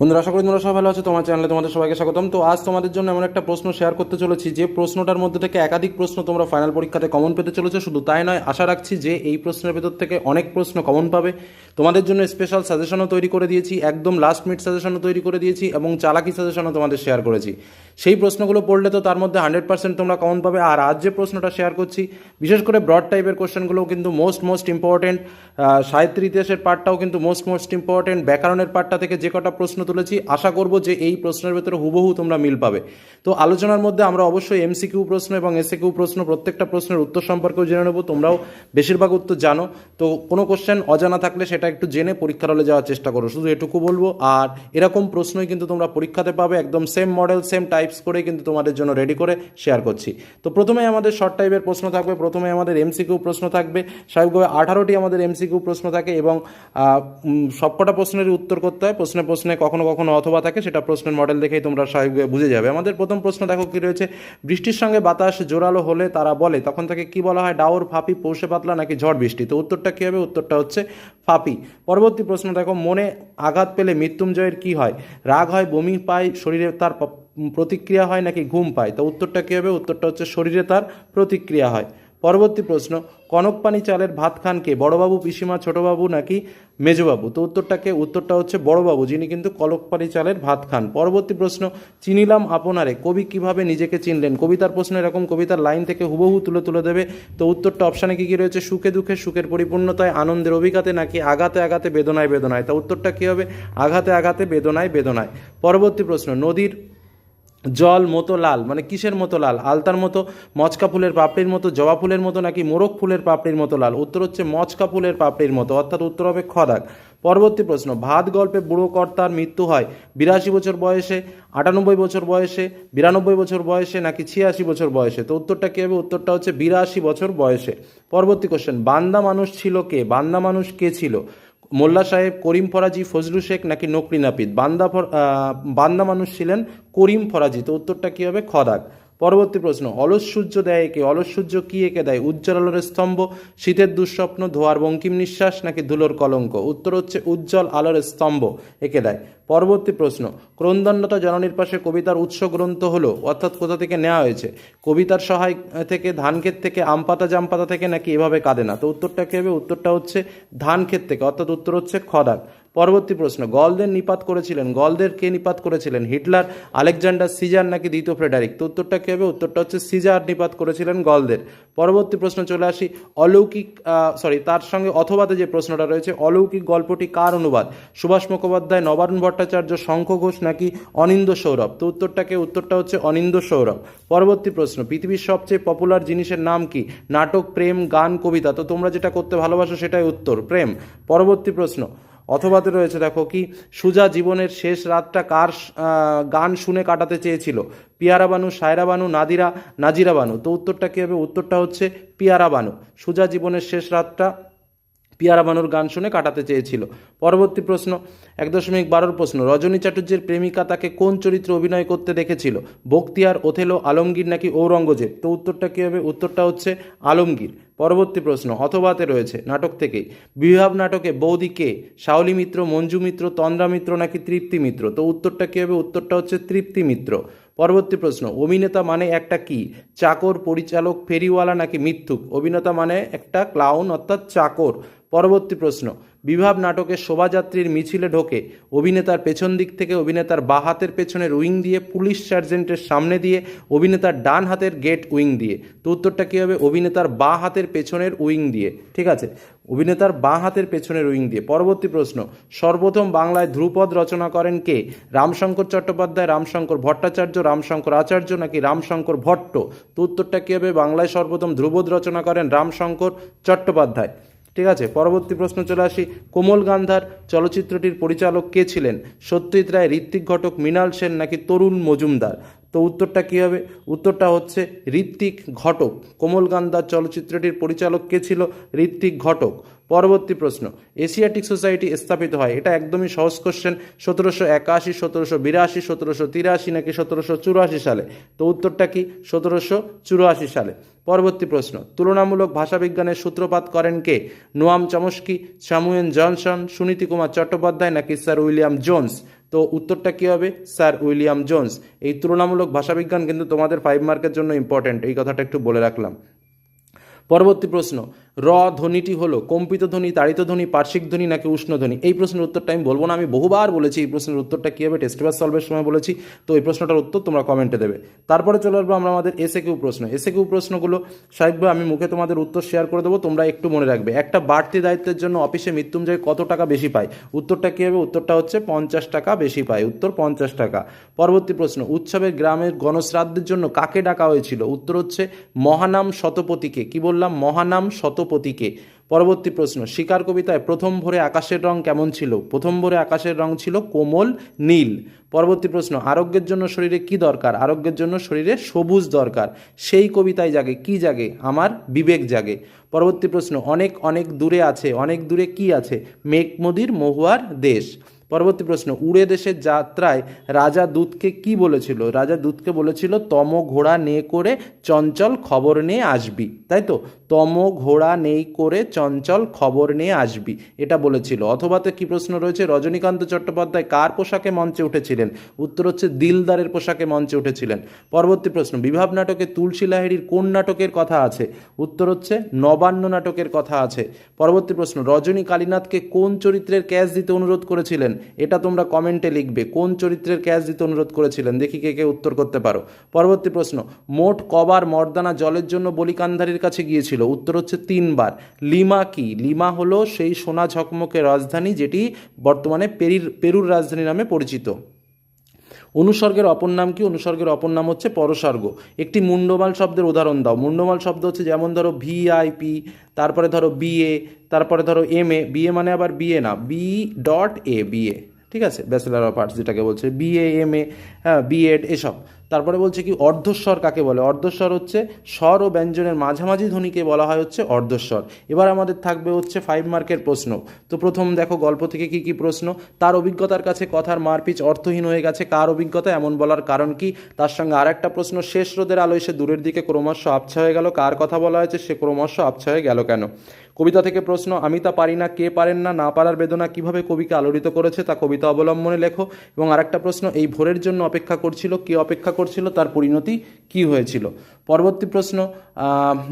বন্ধুরা, আশা করি তোমরা সবাই ভালো আছো। তোমার চ্যানেলে তোমাদের সবাইকে স্বাগতম। তো আজ তোমাদের জন্য এমন একটা প্রশ্ন শেয়ার করতে চলেছি, যে প্রশ্নটার মধ্যে থেকে একাধিক প্রশ্ন তোমরা ফাইনাল পরীক্ষাতে কমন পেতে চলেছো। শুধু তাই নয়, আশা রাখছি যে এই প্রশ্নের ভেতর থেকে অনেক প্রশ্ন কমন পাবে। তোমাদের জন্য স্পেশাল সাজেশনও তৈরি করে দিয়েছি, একদম লাস্ট মিনিট সাজেশনও তৈরি করে দিয়েছি এবং চালাকি সাজেশনও তোমাদের শেয়ার করেছি। সেই প্রশ্নগুলো পড়লে তো তার মধ্যে হান্ড্রেড পার্সেন্ট তোমরা কমন পাবে। আর আজ যে প্রশ্নটা শেয়ার করছি, বিশেষ করে ব্রড টাইপের কোশ্চেনগুলোও কিন্তু মোস্ট মোস্ট ইম্পর্টেন্ট সাহিত্য ইতিহাসের পার্টটাও কিন্তু মোস্ট মোস্ট ইম্পর্টেন্ট ব্যাকরণের পার্টটা থেকে যে কটা প্রশ্ন তুলেছি। আশা করব যে এই প্রশ্নের ভেতরে হুবহু তোমরা মিল পাবে। তো আলোচনার মধ্যে আমরা অবশ্যই এমসিকিউ প্রশ্ন এবং এসএকিউ প্রশ্ন, প্রত্যেকটা প্রশ্নের উত্তর সম্পর্কেও জেনে নেব। তোমরাও বেশিরভাগ উত্তর জানো। তো কোনো কোশ্চেন অজানা থাকলে সেটা একটু জেনে পরীক্ষার হলে যাওয়ার চেষ্টা করো। শুধু এটুকু বলব। আর এরকম প্রশ্নই কিন্তু তোমরা পরীক্ষাতে পাবে। একদম সেম মডেল সেম টাইপস করে কিন্তু তোমাদের জন্য রেডি করে শেয়ার করছি। তো প্রথমে আমাদের শর্ট টাইপের প্রশ্ন থাকবে। প্রথমে আমাদের এমসিকিউ প্রশ্ন থাকবে। স্বাভাবিকভাবে আঠারোটি আমাদের এমসিকিউ প্রশ্ন থাকে এবং সবকটা প্রশ্নেরই উত্তর করতে হয়। প্রশ্নে প্রশ্নে কখনো কখনো কখনো অথবা থাকে, সেটা প্রশ্নের মডেল দেখেই তোমরা বুঝে যাবে। আমাদের প্রথম প্রশ্ন দেখো কি রয়েছে? বৃষ্টির সঙ্গে বাতাস জোরালো হলে তারা বলে, তখন তাকে কি বলা হয়? ডাওর ফাপি, পৌষে পাতলা নাকি ঝড় বৃষ্টি? তো উত্তরটা কী হবে? উত্তরটা হচ্ছে ফাপি। পরবর্তী প্রশ্ন দেখো, মনে আঘাত পেলে মৃত্যুঞ্জয়ের কি হয়? রাগ হয়, বমি পায়, শরীরে তার প্রতিক্রিয়া হয় নাকি ঘুম পায়? তো উত্তরটা কী হবে? উত্তরটা হচ্ছে শরীরে তার প্রতিক্রিয়া হয়। পরবর্তী প্রশ্ন কনকপানি চালের ভাত খান কে? বড়বাবু, পিসিমা, ছোটবাবু নাকি মেজবাবু? তো উত্তরটাকে উত্তরটা হচ্ছে বড়বাবু, যিনি কিন্তু কনকপানি চালের ভাত খান। পরবর্তী প্রশ্ন, চিনিলাম আপনারে, কবি কীভাবে নিজেকে চিনলেন? কবিতার প্রশ্ন এরকম, কবিতার লাইন থেকে হুবহু তুলে তুলে দেবে। তো উত্তরটা অপশানে কি কি রয়েছে? সুখে দুঃখে, সুখের পরিপূর্ণতায়, আনন্দের অভিঘাতে নাকি আঘাতে আঘাতে বেদনায় বেদনায়? তা উত্তরটা কী হবে? আঘাতে আঘাতে বেদনায় বেদনায়। পরবর্তী প্রশ্ন, নদীর জল মতো লাল মানে কিসের মতো লাল? আলতার মতো মচকা ফুলের পাপড়ির মতো, জবা ফুলের মতো নাকি মোরগ ফুলের পাপড়ির মতো লাল? উত্তর হচ্ছে মচকা ফুলের পাপড়ির মতো, অর্থাৎ উত্তর হবে খদাক। পরবর্তী প্রশ্ন, ভাত গল্পে বুড়ো কর্তার মৃত্যু হয় বিরাশি বছর বয়সে, আটানব্বই বছর বয়সে, বিরানব্বই বছর বয়সে নাকি ছিয়াশি বছর বয়সে? তো উত্তরটা কী হবে? উত্তরটা হচ্ছে বিরাশি বছর বয়সে। পরবর্তী কোশ্চেন বান্দা মানুষ ছিল কে? বান্দা মানুষ কে ছিল? মোল্লা সাহেব করিম ফরাজি, ফজলু শেখ নাকি নকরি নাপিত? বান্দা বান্দা মানুষ ছিলেন করিম ফরাজি, তো উত্তরটা কী হবে? খদাক। পরবর্তী প্রশ্ন, অলস সূর্য দেয় একে, অলস সূর্য কি একে দেয়? উজ্জ্বল আলোর স্তম্ভ, শীতের দুঃস্বপ্ন, ধোয়ার বঙ্কিম নিঃশ্বাস নাকি ধুলোর কলঙ্ক? উত্তর হচ্ছে উজ্জ্বল আলোর স্তম্ভ একে দেয়। পরবর্তী প্রশ্ন ক্রন্দণ্ডতা জননীর পাশে কবিতার উৎস গ্রন্থ হলো, অর্থাৎ কোথা থেকে নেওয়া হয়েছে? কবিতার সহায় থেকে ধান ক্ষেত থেকে, আম পাতা, জাম থেকে নাকি এভাবে কাঁদে না? তো উত্তরটা কী হবে? উত্তরটা হচ্ছে ধান ক্ষেত থেকে, অর্থাৎ উত্তর হচ্ছে খদাক পরবর্তী প্রশ্ন, গলদের নিপাত করেছিলেন, গলদের কে নিপাত করেছিলেন? হিটলার, আলেকজান্ডার সিজার নাকি দ্বিতীয় ফ্রেডারিক? তো উত্তরটা কী হবে? উত্তরটা হচ্ছে সিজার নিপাত করেছিলেন গলদের। পরবর্তী প্রশ্ন চলে আসি, অলৌকিক সরি তার সঙ্গে অথবাতে যে প্রশ্নটা রয়েছে, অলৌকিক গল্পটি কার অনুবাদ? সুভাষ মুখোপাধ্যায়, নবারুণ ভট্টাচার্য, শঙ্খ ঘোষ নাকি অনিন্দ সৌরভ? তো উত্তরটাকে উত্তরটা হচ্ছে অনিন্দ সৌরভ। পরবর্তী প্রশ্ন, পৃথিবীর সবচেয়ে পপুলার জিনিসের নাম কি? নাটক, প্রেম, গান, কবিতা। তো তোমরা যেটা করতে ভালোবাসো সেটাই উত্তর, প্রেম। পরবর্তী প্রশ্ন অথবাতে রয়েছে, দেখো কি, সুজা জীবনের শেষ রাতটা কার গান শুনে কাটাতে চেয়েছিল? পিয়ারা বানু, সায়রা বানু, নাদিরা, নাজিরা বানু? তো উত্তরটা কী হবে? উত্তরটা হচ্ছে পিয়ারা বানু। সুজা জীবনের শেষ রাতটা পিয়ারা বানুর গান শুনে কাটাতে চেয়েছিল। পরবর্তী প্রশ্ন, এক দশমিক বারোর প্রশ্ন, রজনী চাটুর্যের প্রেমিকা তাকে কোন চরিত্রে অভিনয় করতে দেখেছিল? বক্তিয়ার, ওথেলো, আলমগীর নাকি ঔরঙ্গজেব? তো উত্তরটা কী হবে? উত্তরটা হচ্ছে আলমগীর। পরবর্তী প্রশ্ন অথবাতে রয়েছে, নাটক থেকেই। বিভাব নাটকে বৌদি কে? শাওলি মিত্র, মঞ্জু মিত্র, তন্দ্রা মিত্র নাকি তৃপ্তি মিত্র? তো উত্তরটা কী হবে? উত্তরটা হচ্ছে তৃপ্তি মিত্র। পরবর্তী প্রশ্ন, অভিনেতা মানে একটা কি? চাকর, পরিচালক, ফেরিওয়ালা নাকি মিথ্যুক? অভিনেতা মানে একটা ক্লাউন, অর্থাৎ চাকর। পরবর্তী প্রশ্ন, বিভাব নাটকে শোভাযাত্রীর মিছিলে ঢোকে অভিনেতার পেছন দিক থেকে অভিনেতার বা হাতের পেছনের উইং দিয়ে পুলিশ সার্জেন্টের সামনে দিয়ে অভিনেতার ডান হাতের গেট উইং দিয়ে। তো উত্তরটা কী হবে? অভিনেতার বা হাতের পেছনের উইং দিয়ে। ঠিক আছে? অভিনেতার বাঁ হাতের পেছনের উইং দিয়ে। পরবর্তী প্রশ্ন, সর্বপ্রথম বাংলায় ধ্রুপদ রচনা করেন কে? রামশঙ্কর চট্টোপাধ্যায়, রামশঙ্কর ভট্টাচার্য, রামশঙ্কর আচার্য নাকি রামশঙ্কর ভট্ট? তো উত্তরটা কী হবে? বাংলায় সর্বপ্রথম ধ্রুপদ রচনা করেন রামশঙ্কর চট্টোপাধ্যায়। ঠিক আছে, পরবর্তী প্রশ্ন চলে আসি। কোমল গান্ধার চলচ্চিত্রটির পরিচালক কে ছিলেন? সত্যজিৎ রায়, ঋত্বিক ঘটক, মৃণাল সেন নাকি তরুণ মজুমদার? তো উত্তরটা কী হবে? উত্তরটা হচ্ছে ঋত্বিক ঘটক। কোমল গান্ধার চলচ্চিত্রটির পরিচালক কে ছিল? ঋত্বিক ঘটক। পরবর্তী প্রশ্ন, এশিয়াটিক সোসাইটি স্থাপিত হয়? এটা একদমই সহজ কোশ্চেন সতেরোশো একাশি, সতেরোশো বিরাশি, সতেরোশো তিরাশি নাকি সতেরোশো চুরাশি সালে? তো উত্তরটা কি? সতেরোশো চুরাশি সালে। পরবর্তী প্রশ্ন, তুলনামূলক ভাষাবিজ্ঞানের সূত্রপাত করেন কে? Noam Chomsky Samuel Johnson, Suniti Kumar Chattopadhyay নাকি স্যার উইলিয়াম জোন্স? তো উত্তরটা কী হবে? Sir William Jones. এই তুলনামূলক ভাষাবিজ্ঞান কিন্তু তোমাদের ফাইভ মার্কের জন্য ইম্পর্ট্যান্ট এই কথাটা একটু বলে রাখলাম। পরবর্তী প্রশ্ন। র ধ্বনিটি হলো কম্পিত ধ্বনি, তাড়িত ধ্বনি, পার্শ্বিক ধ্বনি নাকি উষ্ণ ধ্বনি? এই প্রশ্নের উত্তরটা আমি বলব না, আমি বহুবার বলেছি এই প্রশ্নের উত্তরটা কী হবে? টেস্ট পেপার সলভের সময় বলেছি, তো এই প্রশ্নটার উত্তর তোমরা কমেন্টে দেবে। তারপরে চলে আসব আমরা আমাদের এসে কিউ প্রশ্ন। এসে কিউ প্রশ্নগুলো স্বাভাবিকভাবে আমি মুখে তোমাদের উত্তর শেয়ার করে দেবো, তোমরা একটু মনে রাখবে। একটা বাড়তি দায়িত্বের জন্য অফিসে মৃত্যুঞ্জয় কত টাকা বেশি পায়? উত্তরটা কী হবে? উত্তরটা হচ্ছে পঞ্চাশ টাকা বেশি পায়। উত্তর পঞ্চাশ টাকা। পরবর্তী প্রশ্ন, উৎসবের গ্রামের গণশ্রাদ্ধের জন্য কাকে ডাকা হয়েছিল? উত্তর হচ্ছে মহানাম শতপথীকে। কি বললাম? মহানাম শতপথীকে পরবর্তী প্রশ্ন, শিকার কবিতায় প্রথম ভোরে আকাশের রং কেমন ছিল? প্রথম ভোরে আকাশের রং ছিল কোমল, নীল। পরবর্তী প্রশ্ন, আরোগ্যের জন্য শরীরে কি দরকার? আরোগ্যের জন্য শরীরে সবুজ দরকার। সেই কবিতায় জাগে, কি জাগে? আমার বিবেক জাগে। পরবর্তী প্রশ্ন, অনেক অনেক দূরে আছে, অনেক দূরে কি আছে? মেঘমদির মহুয়ার দেশ। পরবর্তী প্রশ্ন, উড়ে দেশের যাত্রায় রাজা দূতকে কি বলেছিল? রাজা দূতকে বলেছিল তম ঘোড়া নে করে চঞ্চল খবর নিয়ে আসবি। তাই তো? তম ঘোড়া নেই করে চঞ্চল খবর নিয়ে আসবি, এটা বলেছিল। অথবাতে কি প্রশ্ন রয়েছে, রজনীকান্ত চট্টোপাধ্যায় কার পোশাকে মঞ্চে উঠেছিলেন? উত্তর হচ্ছে দিলদারের পোশাকে মঞ্চে উঠেছিলেন। পরবর্তী প্রশ্ন, বিভাব নাটকে তুলসী লাহিড়ির কোন নাটকের কথা আছে? উত্তর হচ্ছে, নবান্ন নাটকের কথা আছে। পরবর্তী প্রশ্ন, রজনী কালীনাথকে কোন চরিত্রের ক্যাশ দিতে অনুরোধ করেছিলেন? এটা তোমরা কমেন্টে লিখবে, কোন চরিত্রের ক্যাশ দিতে অনুরোধ করেছিলেন? দেখি কে কে উত্তর করতে পারো। পরবর্তী প্রশ্ন, মোট কবার মর্দানা জলের জন্য বলিকান্ধারীর কাছে গিয়েছিল? উত্তর হচ্ছে তিনবার। লিমা কি? লিমা হলো সেই সোনা ঝকমকে রাজধানী যেটি বর্তমানে পেরির, পেরুর রাজধানী নামে পরিচিত। অনুসর্গের অপর নাম কি? অনুসর্গের অপর নাম হচ্ছে পরসর্গ। একটি মুন্ডমাল শব্দের উদাহরণ দাও। মুন্ডমাল শব্দ হচ্ছে যেমন ধরো ভিআইপি তারপরে ধরো বিএ তারপরে ধরো এম এ বিএ মানে আবার বিএ না। বি ডট এ বিএ ঠিক আছে? ব্যাচেলার অফ আর্টস যেটাকে বলছে বিএ এম এ হ্যাঁ বিএড এসব। তারপরে বলছে কি, অর্ধস্বর কাকে বলে? অর্ধস্বর হচ্ছে স্বর ও ব্যঞ্জনের মাঝামাঝি ধ্বনিকে বলা হয় হচ্ছে অর্ধস্বর। এবার আমাদের থাকবে হচ্ছে ফাইভ মার্কের প্রশ্ন। তো প্রথম দেখো গল্প থেকে কি কি প্রশ্ন। তার অভিজ্ঞতার কাছে কথার মারপিচ অর্থহীন হয়ে গেছে। কার অভিজ্ঞতা? এমন বলার কারণ কি? তার সঙ্গে আর একটা প্রশ্ন, শেষ রোদের আলোয় সে দূরের দিকে ক্রমশ আবছা হয়ে গেল। কার কথা বলা হয়েছে? সে ক্রমশ আবছা হয়ে গেল কেন? কবিতা থেকে প্রশ্ন, আমি তা পারি না, কে পারেন না না পারার বেদনা কীভাবে কবিকে আলোড়িত করেছে? তা কবিতা অবলম্বনে লেখো। এবং আরেকটা প্রশ্ন, এই ভোরের জন্য অপেক্ষা করছিল, কে অপেক্ষা করছিল, তার পরিণতি কি হয়েছিল? পরবর্তী প্রশ্ন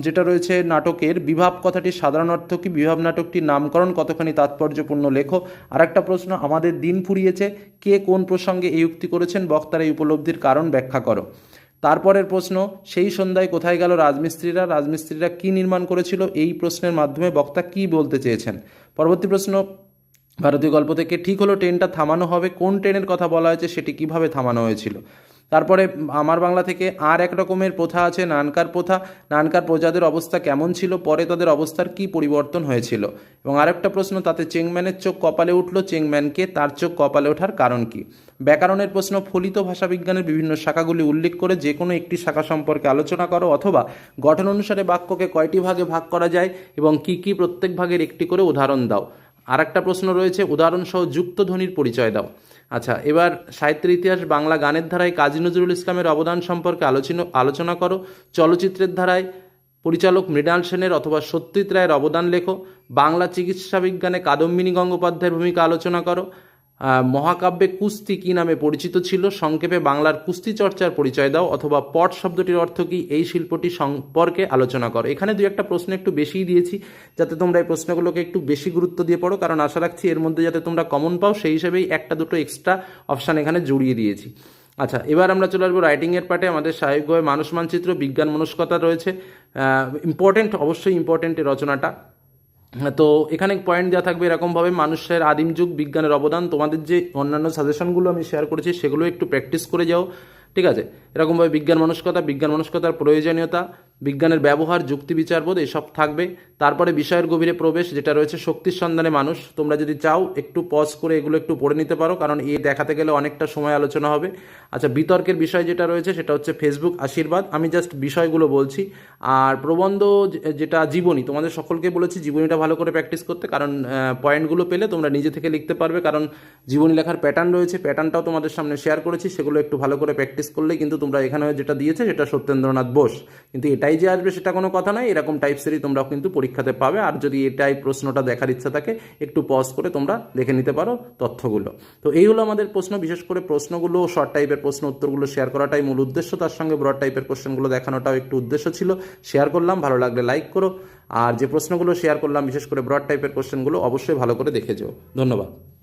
যেটা রয়েছে নাটকের, বিভাব কথাটির সাধারণ অর্থ কি? বিভাব নাটকটির নামকরণ কতখানি তাৎপর্যপূর্ণ? লেখো। আরেকটা প্রশ্ন, আমাদের দিন ফুরিয়েছে, কে কোন প্রসঙ্গে এই উক্তি করেছেন? বক্তার এই উপলব্ধির কারণ ব্যাখ্যা করো। তারপরের প্রশ্ন, সেই সন্ধ্যায় কোথায় গেল রাজমিস্ত্রিরা? রাজমিস্ত্রিরা কি নির্মাণ করেছিল? এই প্রশ্নের মাধ্যমে বক্তা কি বলতে চেয়েছেন? পরবর্তী প্রশ্ন, ভারতীয় গল্প থেকে ঠিক হলো, ট্রেনটা থামানো হবে। কোন ট্রেনের কথা বলা হয়েছে, সেটি কীভাবে থামানো হয়েছিল? তারপরে আমার বাংলা থেকে আর এক রকমের প্রথা আছে, নানকার প্রথা। নানকার প্রজাদের অবস্থা কেমন ছিল? পরে তাদের অবস্থার কি পরিবর্তন হয়েছিল? এবং আরেকটা প্রশ্ন, তাতে চেংম্যানের চোখ কপালে উঠল। চেংম্যানকে তার চোখ কপালে ওঠার কারণ কি? ব্যাকরণের প্রশ্ন, ফলিত ভাষাবিজ্ঞানের বিভিন্ন শাখাগুলি উল্লেখ করে যে কোনো একটি শাখা সম্পর্কে আলোচনা করো অথবা গঠন অনুসারে বাক্যকে কয়টি ভাগে ভাগ করা যায় এবং কি কি প্রত্যেক ভাগের একটি করে উদাহরণ দাও। আর একটা প্রশ্ন রয়েছে, উদাহরণসহ যুক্ত ধ্বনির পরিচয় দাও। আচ্ছা এবার সাহিত্যের ইতিহাস বাংলা গানের ধারায় কাজী নজরুল ইসলামের অবদান সম্পর্কে আলোচনা আলোচনা করো। চলচ্চিত্রের ধারায় পরিচালক মৃণাল সেনের অথবা সত্যজিৎ রায়ের অবদান লেখো। বাংলা চিকিৎসা বিজ্ঞানে কাদম্বিনী গঙ্গোপাধ্যায়ের ভূমিকা আলোচনা করো। মহাকাব্যে কুস্তি কী নামে পরিচিত ছিল? সংক্ষেপে বাংলার কুস্তি চর্চার পরিচয় দাও, অথবা পট শব্দটির অর্থ কী? এই শিল্পটি সম্পর্কে আলোচনা করো। এখানে দুই একটা প্রশ্ন একটু বেশিই দিয়েছি, যাতে তোমরা এই প্রশ্নগুলোকে একটু বেশি গুরুত্ব দিয়ে পড়ো, কারণ আশা রাখছি এর মধ্যে যাতে তোমরা কমন পাও, সেই হিসেবেই একটা দুটো এক্সট্রা অপশান এখানে জুড়িয়ে দিয়েছি। আচ্ছা এবার আমরা চলে আসব রাইটিংয়ের পার্টে আমাদের স্বাভাবিকভাবে মানুষ মানচিত্র, বিজ্ঞান মনস্কতা রয়েছে। ইম্পর্টেন্ট অবশ্যই ইম্পর্টেন্ট এই রচনাটা। তো এখানে পয়েন্ট দেওয়া থাকবে এরকমভাবে মানুষের আদিম যুগ বিজ্ঞানের অবদান। তোমাদের যে অন্যান্য সাজেশনগুলো আমি শেয়ার করেছি, সেগুলো একটু প্র্যাকটিস করে যাও। ঠিক আছে? এরকমভাবে বিজ্ঞান মনস্কতা, বিজ্ঞান মনস্কতার প্রয়োজনীয়তা, বিজ্ঞানের ব্যবহার, যুক্তি বিচারবোধ এসব থাকবে। তারপরে বিষয়ের গভীরে প্রবেশ, যেটা রয়েছে শক্তির সন্ধানে মানুষ। তোমরা যদি চাও, একটু পজ করে এগুলো একটু পড়ে নিতে পারো, কারণ এ দেখাতে গেলে অনেকটা সময় আলোচনা হবে। আচ্ছা বিতর্কের বিষয় যেটা রয়েছে, সেটা হচ্ছে ফেসবুক আশীর্বাদ। আমি জাস্ট বিষয়গুলো বলছি। আর প্রবন্ধ যেটা জীবনী, তোমাদের সকলকে বলেছি, জীবনীটা ভালো করে প্র্যাকটিস করতে, কারণ পয়েন্টগুলো পেলে তোমরা নিজে থেকে লিখতে পারবে। কারণ জীবনী লেখার প্যাটার্ন রয়েছে প্যাটার্নটাও তোমাদের সামনে শেয়ার করেছি, সেগুলো একটু ভালো করে প্র্যাকটিস করলেই কিন্তু তোমরা এখানে যেটা দিয়েছে সেটা সত্যেন্দ্রনাথ বোস। কিন্তু এটাই যে আসবে সেটা কোনো কথা নয়, এরকম টাইপসেরই তোমরা কিন্তু পরীক্ষাতে পাবে। আর যদি এটাই প্রশ্নটা দেখার ইচ্ছা থাকে, একটু পজ করে তোমরা দেখে নিতে পারো তথ্যগুলো। তো এই হলো আমাদের প্রশ্ন, বিশেষ করে প্রশ্নগুলো শর্ট টাইপের প্রশ্ন, উত্তরগুলো শেয়ার করাটাই মূল উদ্দেশ্য। তার সঙ্গে ব্রড টাইপের কোশ্চেনগুলো দেখানোটাও একটু উদ্দেশ্য ছিল। শেয়ার করলাম, ভালো লাগলে লাইক করো। আর যে প্রশ্নগুলো শেয়ার করলাম, বিশেষ করে ব্রড টাইপের কোশ্চেনগুলো অবশ্যই ভালো করে দেখে যেও। ধন্যবাদ।